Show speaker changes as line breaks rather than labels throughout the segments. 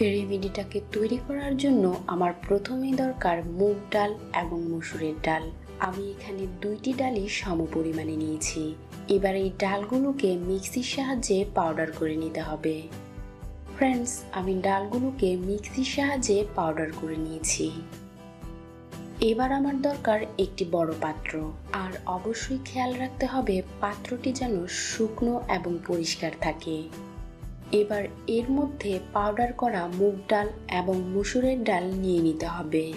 রেমেডিটাকে তৈরি করার জন্য আমার প্রথমেই দরকার মুগ ডাল এবং মসুরের ডাল। আমি এখানে দুইটি ডালই সম পরিমাণে নিয়েছি। এবার এই ডালগুলোকে মিক্সির সাহায্যে পাউডার করে নিতে হবে। ফ্রেন্ডস, আমি ডালগুলোকে মিক্সির সাহায্যে পাউডার করে নিয়েছি। এবার আমার দরকার একটি বড় পাত্র। আর অবশ্যই খেয়াল রাখতে হবে পাত্রটি যেন শুকনো এবং পরিষ্কার থাকে। এবার এর মধ্যে পাউডার করা মুগ ডাল এবং মুসুরের ডাল নিয়ে নিতে হবে।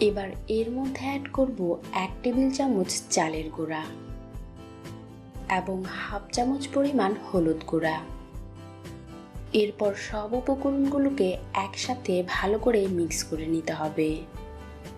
এবার এর মধ্যে অ্যাড করব এক টেবিল চামচ চালের গুঁড়া এবং হাফ চামচ পরিমাণ হলুদ গুঁড়া। এরপর সব উপকরণগুলোকে একসাথে ভালো করে মিক্স করে নিতে হবে।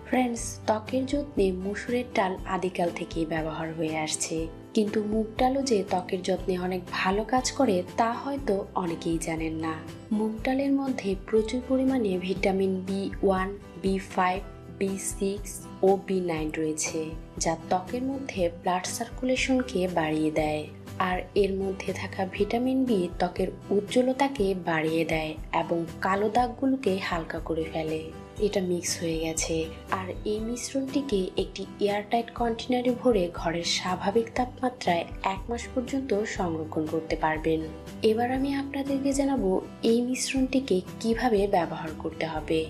ফ্রেন্ডস ত্বকের যত্নে মুসুরের ডাল আদিকাল থেকেই ব্যবহার হয়ে আসছে। কিন্তু মুগ ডালও যে ত্বকের যত্নে অনেক ভালো কাজ করে, তা হয়তো অনেকেই জানেন না। মুগ ডালের মধ্যে প্রচুর পরিমাণে vitamin B one, B five, B six ও বি নাইন রয়েছে, যা ত্বকের মধ্যে ব্লাড সার্কুলেশনকে বাড়িয়ে দেয়। আর এর মধ্যে থাকা ভিটামিন বি ত্বকের উজ্জ্বলতাকে বাড়িয়ে দেয় এবং কালো দাগগুলোকে হালকা করে ফেলে। এটা মিক্স হয়ে গেছে। আর এই মিশ্রণটিকে একটি এয়ারটাইট কন্টেনারে ভরে ঘরের স্বাভাবিক তাপমাত্রায় এক মাস পর্যন্ত সংরক্ষণ করতে পারবেন। এবার আমি আপনাদেরকে জানাব এই মিশ্রণটিকে কীভাবে ব্যবহার করতে হবে।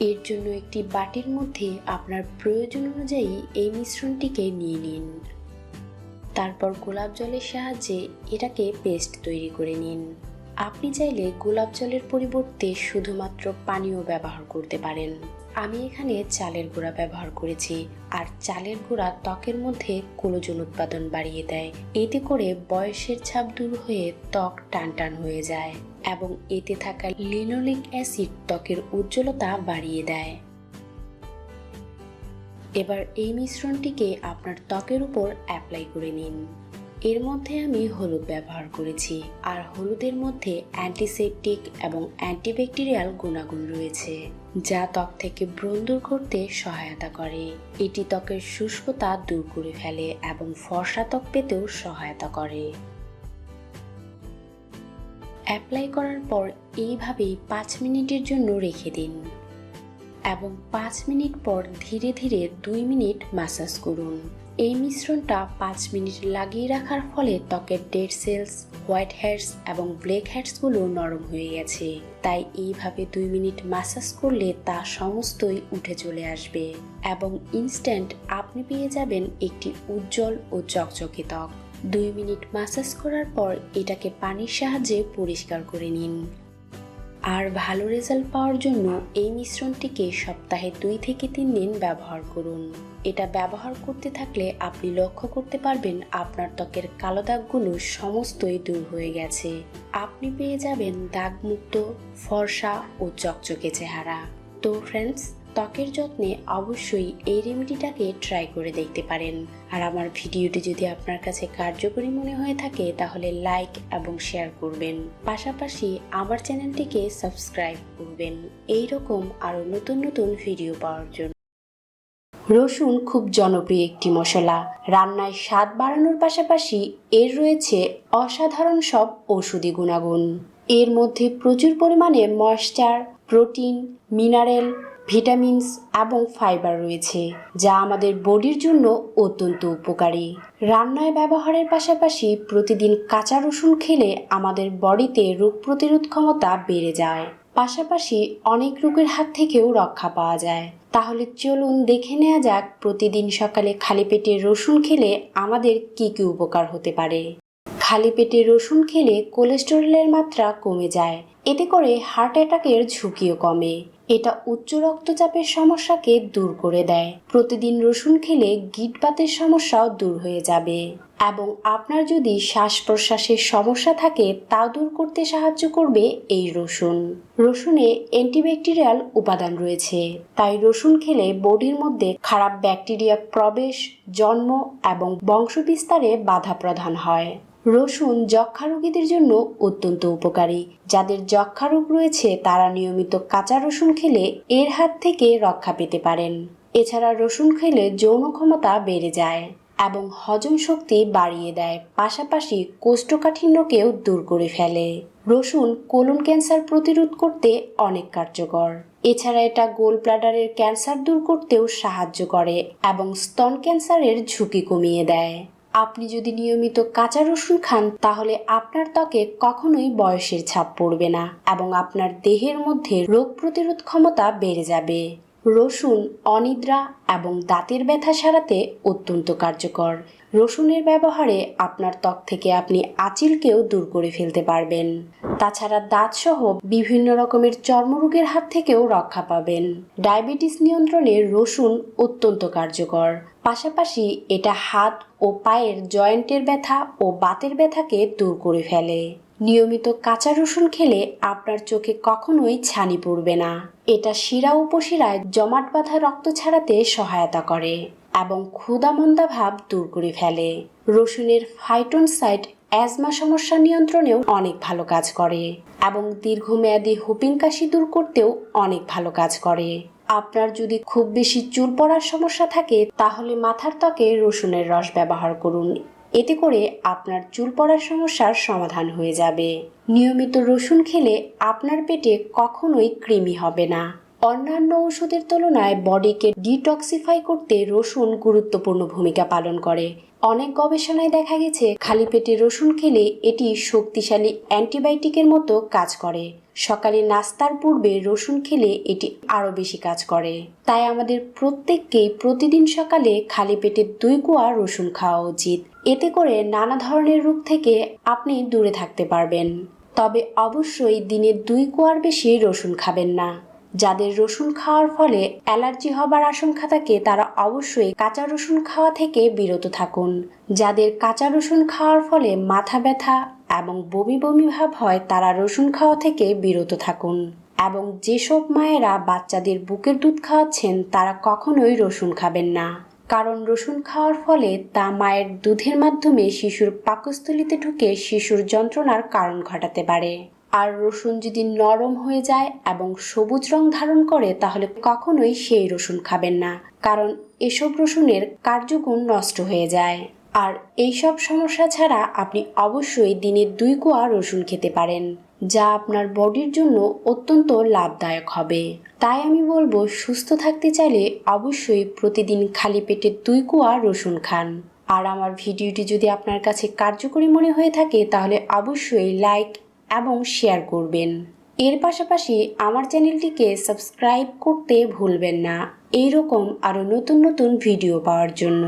এর জন্য একটি বাটির মধ্যে আপনার প্রয়োজন অনুযায়ী এই মিশ্রণটিকে নিয়ে নিন। তারপর গোলাপ জলের সাহায্যে এটাকে পেস্ট তৈরি করে নিন। আপনি চাইলে গোলাপ জলের পরিবর্তে শুধুমাত্র পানীয় ব্যবহার করতে পারেন। আমি এখানে চালের গুঁড়া ব্যবহার করেছি, আর চালের গুঁড়া ত্বকের মধ্যে কোলোজন উৎপাদন বাড়িয়ে দেয়। এতে করে বয়সের ছাপ দূর হয়ে ত্বক টান টান হয়ে যায়, এবং এতে থাকা লিনোলিক অ্যাসিড ত্বকের উজ্জ্বলতা বাড়িয়ে দেয়। এবার এই মিশ্রণটিকে আপনার ত্বকের উপর অ্যাপ্লাই করে নিন। এর মধ্যে আমি হলুদ ব্যবহার করেছি। আর হলুদের মধ্যে অ্যান্টিসেপটিক এবং অ্যান্টিব্যাকটেরিয়াল গুণাগুণ রয়েছে, যা ত্বক থেকে ব্রণ দূর করতে সহায়তা করে। এটি ত্বকের শুষ্কতা দূর করে ফেলে এবং ফর্সা ত্বক পেতেও সহায়তা করে। অ্যাপ্লাই করার পর এইভাবেই পাঁচ মিনিটের জন্য রেখে দিন এবং পাঁচ মিনিট পর ধীরে ধীরে দুই মিনিট মাসাজ করুন। এই মিশ্রণটা পাঁচ মিনিট লাগিয়ে রাখার ফলে ত্বকের ডেড সেলস, হোয়াইট হেয়ার্স এবং ব্ল্যাক হেয়ার্সগুলো নরম হয়ে গেছে। তাই এইভাবে দুই মিনিট মাসাজ করলে তা সমস্তই উঠে চলে আসবে এবং ইনস্ট্যান্ট আপনি পেয়ে যাবেন একটি উজ্জ্বল ও চকচকে ত্বক। দুই মিনিট মাসাজ করার পর এটাকে পানির সাহায্যে পরিষ্কার করে নিন। আর ভালো রেজাল্ট পাওয়ার জন্য এই মিশ্রণটিকে সপ্তাহে দুই থেকে তিন দিন ব্যবহার করুন। এটা ব্যবহার করতে থাকলে আপনি লক্ষ্য করতে পারবেন আপনার ত্বকের কালো দাগগুলো সমস্তই দূর হয়ে গেছে। আপনি পেয়ে যাবেন দাগমুক্ত, ফর্সা ও চকচকে চেহারা। তো ফ্রেন্ডস ত্বকের যত্নে অবশ্যই এই রেমেডিটাকে ট্রাই করে দেখতে পারেন। আর আমার ভিডিওটি যদি আপনার কাছে কার্যকরী মনে হয়ে থাকে, তাহলে লাইক এবং শেয়ার করবেন। পাশাপাশি আমার চ্যানেলটিকে সাবস্ক্রাইব করবেন। এই রকম আরও নতুন নতুন ভিডিও পাওয়ার জন্য। রসুন খুব জনপ্রিয় একটি মশলা। রান্নায় স্বাদ বাড়ানোর পাশাপাশি এর রয়েছে অসাধারণ সব ঔষধি গুণাগুণ। এর মধ্যে প্রচুর পরিমাণে ময়েশ্চার প্রোটিন মিনারেল ভিটামিনস এবং ফাইবার রয়েছে, যা আমাদের বডির জন্য অত্যন্ত উপকারী। রান্নায় ব্যবহারের পাশাপাশি প্রতিদিন কাঁচা রসুন খেলে আমাদের বডিতে রোগ প্রতিরোধ ক্ষমতা বেড়ে যায়। পাশাপাশি অনেক রোগের হাত থেকেও রক্ষা পাওয়া যায়। তাহলে চলুন দেখে নেওয়া যাক প্রতিদিন সকালে খালি পেটে রসুন খেলে আমাদের কি কি উপকার হতে পারে। খালি পেটে রসুন খেলে কোলেস্টেরলের মাত্রা কমে যায়, এতে করে হার্ট অ্যাটাকের ঝুঁকিও কমে। এটা উচ্চ রক্তচাপের সমস্যাকে দূর করে দেয়। প্রতিদিন রসুন খেলে গিটবাতের সমস্যাও দূর হয়ে যাবে। এবং আপনার যদি শ্বাস প্রশ্বাসের সমস্যা থাকে তা দূর করতে সাহায্য করবে এই রসুন। রসুনে অ্যান্টিব্যাকটেরিয়াল উপাদান রয়েছে। তাই রসুন খেলে বডির মধ্যে খারাপ ব্যাকটেরিয়া প্রবেশ, জন্ম এবং বংশবিস্তারে বাধা প্রদান হয়। রসুন যক্ষা রোগীদের জন্য অত্যন্ত উপকারী। যাদের যক্ষা রোগ রয়েছে, তারা নিয়মিত কাঁচা রসুন খেলে এর হাত থেকে রক্ষা পেতে পারেন। এছাড়া রসুন খেলে যৌন ক্ষমতা বেড়ে যায় এবং হজম শক্তি বাড়িয়ে দেয়, পাশাপাশি কোষ্ঠকাঠিন্যকেও দূর করে ফেলে। রসুন কোলন ক্যান্সার প্রতিরোধ করতে অনেক কার্যকর। এছাড়া এটা গোল ব্লাডারের ক্যান্সার দূর করতেও সাহায্য করে এবং স্তন ক্যান্সারের ঝুঁকি কমিয়ে দেয়। আপনি যদি নিয়মিত কাঁচা রসুন খান, তাহলে আপনার ত্বকে কখনোই বয়সের ছাপ পড়বে না এবং আপনার দেহের মধ্যে রোগ প্রতিরোধ ক্ষমতা বেড়ে যাবে। রসুন অনিদ্রা এবং দাঁতের ব্যথা সারাতে অত্যন্ত কার্যকর। রসুনের ব্যবহারে আপনার ত্বক থেকে আপনি আঁচিলকেও দূর করে ফেলতে পারবেন। তাছাড়া দাঁতসহ বিভিন্ন রকমের চর্মরোগের হাত থেকেও রক্ষা পাবেন। ডায়াবেটিস নিয়ন্ত্রণে রসুন অত্যন্ত কার্যকর। পাশাপাশি এটা হাত ও পায়ের জয়েন্টের ব্যথা ও বাতের ব্যথাকে দূর করে ফেলে। নিয়মিত কাঁচা রসুন খেলে আপনার চোখে কখনোই ছানি পড়বে না। এটা শিরা উপশিরায় জমাট বাঁধা রক্ত ছাড়াতে সহায়তা করে এবং ক্ষুদামন্দা ভাব দূর করে ফেলে। রসুনের ফাইটোনসাইড অ্যাজমা সমস্যা নিয়ন্ত্রণেও অনেক ভালো কাজ করে এবং দীর্ঘমেয়াদী হুপিং কাশি দূর করতেও অনেক ভালো কাজ করে। আপনার যদি খুব বেশি চুল পড়ার সমস্যা থাকে, তাহলে মাথার ত্বকে রসুনের রস ব্যবহার করুন। এতে করে আপনার চুল পড়ার সমস্যার সমাধান হয়ে যাবে। নিয়মিত রসুন খেলে আপনার পেটে কখনোই কৃমি হবে না। অন্যান্য ওষুধের তুলনায় বডিকে ডিটক্সিফাই করতে রসুন গুরুত্বপূর্ণ ভূমিকা পালন করে। অনেক গবেষণায় দেখা গেছে, খালি পেটে রসুন খেলে এটি শক্তিশালী অ্যান্টিবায়োটিকের মতো কাজ করে। সকালে নাস্তার পূর্বে রসুন খেলে এটি আরও বেশি কাজ করে। তাই আমাদের প্রত্যেককেই প্রতিদিন সকালে খালি পেটে দুই কুয়া রসুন খাওয়া উচিত। এতে করে নানা ধরনের রোগ থেকে আপনি দূরে থাকতে পারবেন। তবে অবশ্যই দিনে দুই কোয়ার বেশি রসুন খাবেন না। যাদের রসুন খাওয়ার ফলে অ্যালার্জি হবার আশঙ্কা থাকে, তারা অবশ্যই কাঁচা রসুন খাওয়া থেকে বিরত থাকুন। যাদের কাঁচা রসুন খাওয়ার ফলে মাথা ব্যথা এবং বমি বমি ভাব হয়, তারা রসুন খাওয়া থেকে বিরত থাকুন। এবং যেসব মায়েরা বাচ্চাদের বুকের দুধ খাওয়াচ্ছেন, তারা কখনোই রসুন খাবেন না। কারণ রসুন খাওয়ার ফলে তা মায়ের দুধের মাধ্যমে শিশুর পাকস্থলিতে ঢুকে শিশুর যন্ত্রণার কারণ ঘটাতে পারে। আর রসুন যদি নরম হয়ে যায় এবং সবুজ রং ধারণ করে, তাহলে কখনোই সেই রসুন খাবেন না, কারণ এসব রসুনের কার্যগুণ নষ্ট হয়ে যায়। আর এইসব সমস্যা ছাড়া আপনি অবশ্যই দিনে দুই কোয়া রসুন খেতে পারেন, যা আপনার বডির জন্য অত্যন্ত লাভদায়ক হবে। তাই আমি বলব, সুস্থ থাকতে চাইলে অবশ্যই প্রতিদিন খালি পেটে দুই কোয়া রসুন খান। আর আমার ভিডিওটি যদি আপনার কাছে কার্যকরী মনে হয়ে থাকে, তাহলে অবশ্যই লাইক এবং শেয়ার করবেন। এর পাশাপাশি আমার চ্যানেলটিকে সাবস্ক্রাইব করতে ভুলবেন না। এইরকম আরও নতুন নতুন ভিডিও পাওয়ার জন্য।